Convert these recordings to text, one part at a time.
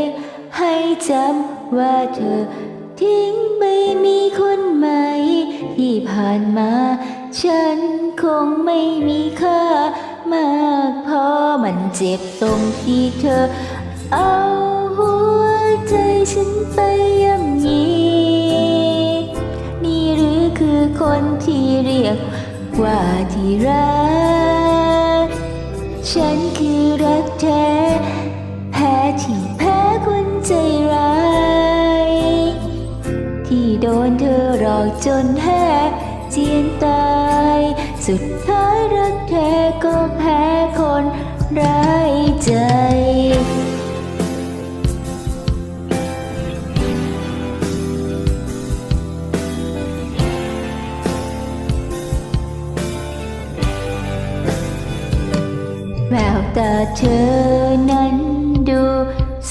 งำว่าเธอ ทิ้งไม่มีคนใหม่ ที่ผ่านมา ฉันคงไม่มีค่ามากพอมันเจ็บตรงที่เธอ เอาหัวใจฉันไปย่ำยีนี่หรือคือคนที่เรียกว่าที่รัก ฉันคือรักแท้แพ้ที่แพ้คนใจ โดนเธอหลอกจนแห้เจียนตาย สุดท้ายรักแท้ก็แพ้คนร้ายใจแววตาเธอนั้นดู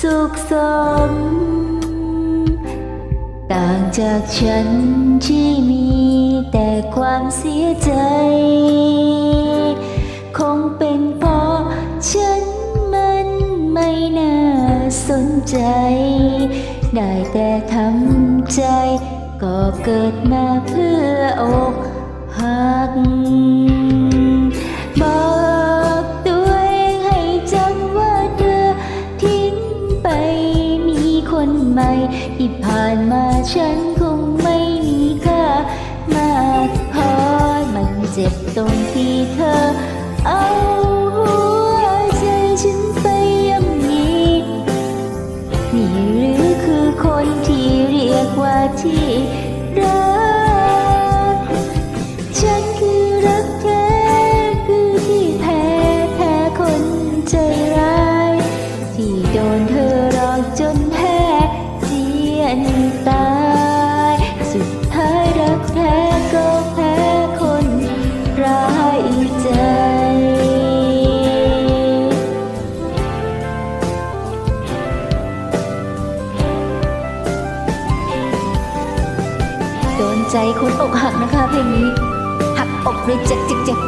สุขสม จากฉันที่มีแต่ความเสียใจ คงเป็นเพราะฉันมันไม่น่าสนใจ ได้แต่ทำใจ ก็เกิดมาเพื่ออกหักบอกตัวเองให้จำว่าเธอทิ้งไปมีคนใหม่ที่ผ่านมาฉัน เจ็บตรงที่เธอ เอาหัวใจฉันไปย่ำยีนี่หรือคือคนที่เรียกว่าที่รัก ฉันคือรักแท้คือที่แพ้แพ้คนใจร้าย ที่โดนเธอหลอกจนแพ้เจียนตา ใจคนอกหักนะคะเพลงนี้ หักอกเลยเจ็บเจ็บเจ็บ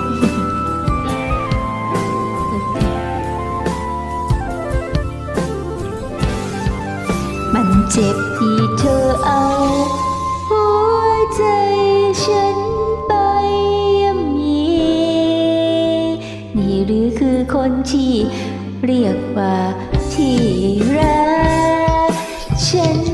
มันเจ็บที่เธอเอาหัวใจฉันไปย่ำยีนี่หรือคือคนที่เรียกว่าที่รักฉัน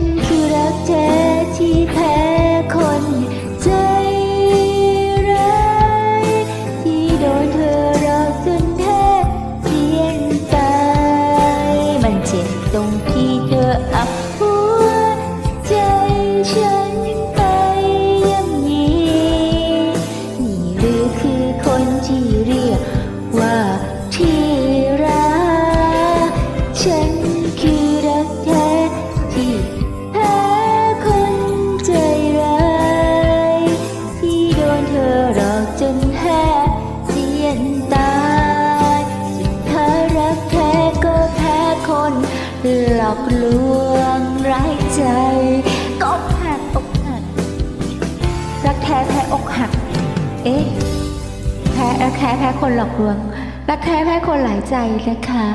อกลวงร้ายใจ ก็อกหักอกหักรักแท้แพ้อกหัก เอ๊ะแพ้รักแท้แพ้คนหลอกลวงรักแท้แพ้คนหลายใจนะคะ